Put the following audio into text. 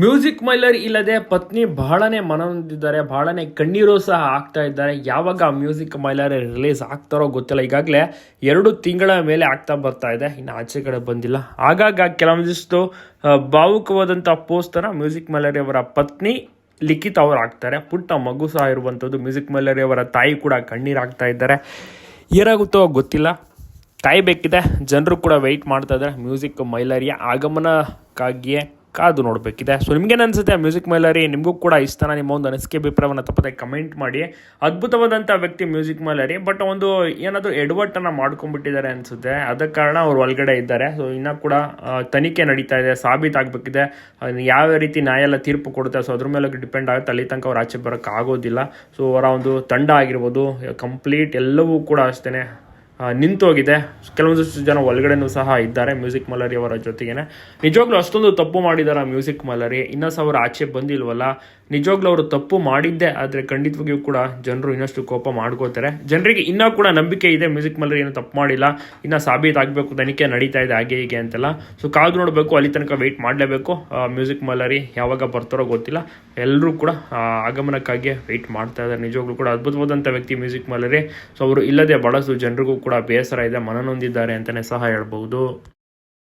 Music ಮೈಲರ್ ಇಲ್ಲದೆ ಪತ್ನಿ ಬಹಳನೇ ಮನನೊಂದಿದ್ದಾರೆ, ಬಹಳನೇ ಕಣ್ಣೀರು ಸಹ ಆಗ್ತಾ ಇದ್ದಾರೆ. ಯಾವಾಗ ಮ್ಯೂಸಿಕ್ ಮೈಲರ್ ರಿಲೀಸ್ ಆಗ್ತಾರೋ ಗೊತ್ತಿಲ್ಲ. ಈಗಾಗಲೇ ಎರಡು ತಿಂಗಳ ಮೇಲೆ ಆಗ್ತಾ ಬರ್ತಾ ಇದೆ. ಇನ್ನು ಆಚೆ ಕಡೆ ಬಂದಿಲ್ಲ. ಆಗಾಗ ಕೆಲವೊಂದಿಷ್ಟು ಭಾವುಕವಾದಂಥ ಪೋಸ್ಟನ್ನು ಮ್ಯೂಸಿಕ್ ಮೈಲರಿ ಅವರ ಪತ್ನಿ ಲಿಖಿತ್ ಅವರು ಹಾಕ್ತಾರೆ. ಪುಟ್ಟ ಮಗು ಸಹ ಇರುವಂಥದ್ದು ಮ್ಯೂಸಿಕ್ ಮೈಲರಿ ಅವರ ತಾಯಿ ಕೂಡ ಕಣ್ಣೀರು ಹಾಕ್ತಾ ಇದ್ದಾರೆ. ಏನಾಗುತ್ತೋ ಗೊತ್ತಿಲ್ಲ. ಕಾಯಬೇಕಿದೆ ಜನರು ಕೂಡ ವೆಯ್ಟ್ ಮಾಡ್ತಾ ಇದ್ದಾರೆ. ಮ್ಯೂಸಿಕ್ ಮೈಲರಿಯ ಆಗಮನಕ್ಕಾಗಿಯೇ. ಕಾದು ನೋಡಬೇಕಿದೆ. ಸೊ ನಿಮ್ಗೇನು ಅನಿಸುತ್ತೆ ಮ್ಯೂಸಿಕ್ ಮೈಲರಿ ನಿಮಗೂ ಕೂಡ ಇಷ್ಟನ ನಿಮ್ಮ ಒಂದು ಅನಿಸಿಕೆ ಅಭಿಪ್ರಾಯವನ್ನು ತಪ್ಪದೆ ಕಮೆಂಟ್ ಮಾಡಿ. ಅದ್ಭುತವಾದಂಥ ವ್ಯಕ್ತಿ ಮ್ಯೂಸಿಕ್ ಮೈಲರಿ ಬಟ್ ಒಂದು ಏನಾದರೂ ಎಡವಟ್ಟನ್ನು ಮಾಡ್ಕೊಂಡ್ಬಿಟ್ಟಿದ್ದಾರೆ ಅನಿಸುತ್ತೆ. ಅದ ಕಾರಣ ಅವ್ರು ಒಳಗಡೆ ಇದ್ದಾರೆ. ಸೊ ಇನ್ನೂ ಕೂಡ ಆ, ತನಿಖೆ ನಡೀತಾ ಇದೆ ಸಾಬೀತಾಗಬೇಕಿದೆ ಯಾವ ರೀತಿ ನ್ಯಾಯ ಎಲ್ಲ ತೀರ್ಪು ಕೊಡುತ್ತೆ ಸೊ ಅದ್ರ ಮೇಲೆ ಡಿಪೆಂಡ್ ಆಗುತ್ತೆ. ಅಲ್ಲಿ ತನಕ ಅವ್ರು ಆಚೆ ಬರೋಕ್ಕಾಗೋದಿಲ್ಲ ಸೊ ಅವರ ಒಂದು ತಂಡ ಆಗಿರ್ಬೋದು ಕಂಪ್ಲೀಟ್ ಎಲ್ಲವೂ ಕೂಡ ಅಷ್ಟೇ ಆ, ನಿಂತೋಗಿದೆ. ಕೆಲವೊಂದಷ್ಟು ಜನ ಒಳಗಡೆನೂ ಸಹ ಇದ್ದಾರೆ ಮ್ಯೂಸಿಕ್ ಮಲರಿ ಅವರ ಜೊತೆಗೇನೆ. ನಿಜವಾಗ್ಲೂ ಅಷ್ಟೊಂದು ತಪ್ಪು ಮಾಡಿದಾರ ಮ್ಯೂಸಿಕ್ ಮಲರಿ ಇನ್ನೂ ಸಹ ಅವರು ಆಚೆ ಬಂದಿಲ್ವಲ್ಲ. ನಿಜವಾಗ್ಲೂ ಅವರು ತಪ್ಪು ಮಾಡಿದ್ದೆ, ಆದ್ರೆ ಖಂಡಿತವಾಗಿಯೂ ಕೂಡ ಜನರು ಇನ್ನಷ್ಟು ಕೋಪ ಮಾಡ್ಕೋತಾರೆ. ಜನರಿಗೆ ಇನ್ನೂ ಕೂಡ ನಂಬಿಕೆ ಇದೆ, ಮ್ಯೂಸಿಕ್ ಮಲರಿ ಏನು ತಪ್ಪು ಮಾಡಿಲ್ಲ, ಇನ್ನು ಸಾಬೀತಾಗಬೇಕು ತನಿಖೆ ನಡೀತಾ ಇದೆ, ಹಾಗೆ ಹೀಗೆ ಅಂತೆಲ್ಲ. ಸೊ ಕಾದು ನೋಡಬೇಕು, ಅಲ್ಲಿ ತನಕ ವೆಯ್ಟ್ ಮಾಡಲೇಬೇಕು. ಮ್ಯೂಸಿಕ್ ಮಲರಿ ಯಾವಾಗ ಬರ್ತಾರೋ ಗೊತ್ತಿಲ್ಲ. ಎಲ್ಲರೂ ಕೂಡ ಆಗಮನಕ್ಕಾಗಿ ವೆಯ್ಟ್ ಮಾಡ್ತಾ ಇದ್ದಾರೆ. ನಿಜವಾಗ್ಲೂ ಕೂಡ ಅದ್ಭುತವಾದಂಥ ವ್ಯಕ್ತಿ ಮ್ಯೂಸಿಕ್ ಮಲರಿ ಸೊ ಅವರು ಇಲ್ಲದೆ ಬಹಳಷ್ಟು ಜನರಿಗೂ ಕೂಡ ಬೇಸರ ಇದೆ ಮನನೊಂದಿದ್ದಾರೆ ಅಂತಲೇ ಸಹ ಹೇಳ್ಬಹುದು.